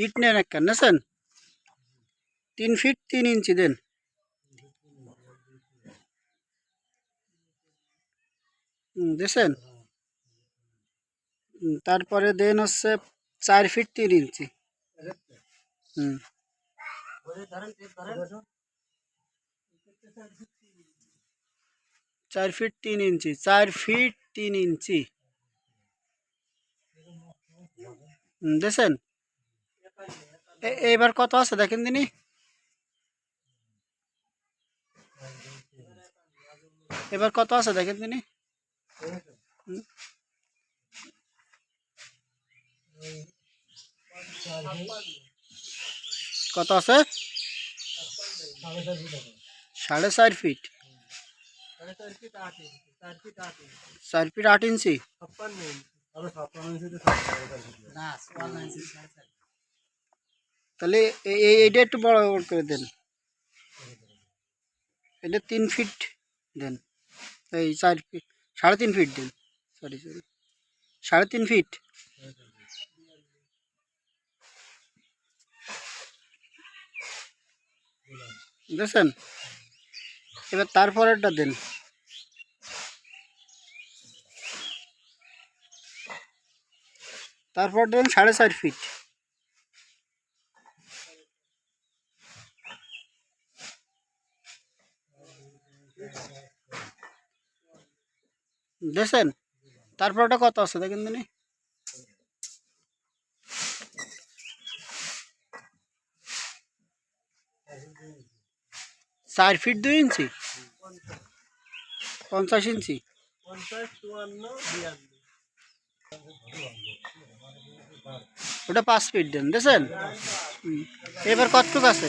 ইট নেন একটা নেছেন তিন ফিট তিন ইঞ্চি দেন। হুম, তারপরে দেন হচ্ছে চার ফিট তিন ইঞ্চি। হুম। চার ফিট তিন ইঞ্চি চার ফিট তিন ইঞ্চি। দেখছেন? এ- এবার কত আছে দেখেন দিনি এবার কত আছে দেখেন হুম। কত আছে? সাড়ে চার ফিট। চার ফিট আট ইঞ্চি? তাহলে এইটা একটু বড় বড় করে দেন। এটা তিন ফিট দেন। এই চার ফিট সাড়ে তিন ফিট দেন। সরি সরি সাড়ে তিন ফিট বুঝেছেন এবার তারপরেরটা দেন। তারপর দেন সাড়ে চার ফিট দেখছেন? তারপর ওটা কত আছে দেখেন দিনি চার ফিট দুই ইঞ্চি? পঞ্চাশ ইঞ্চি? ওটা পাঁচ ফিট দেন, দেখছেন? এবার কতটুকু আছে?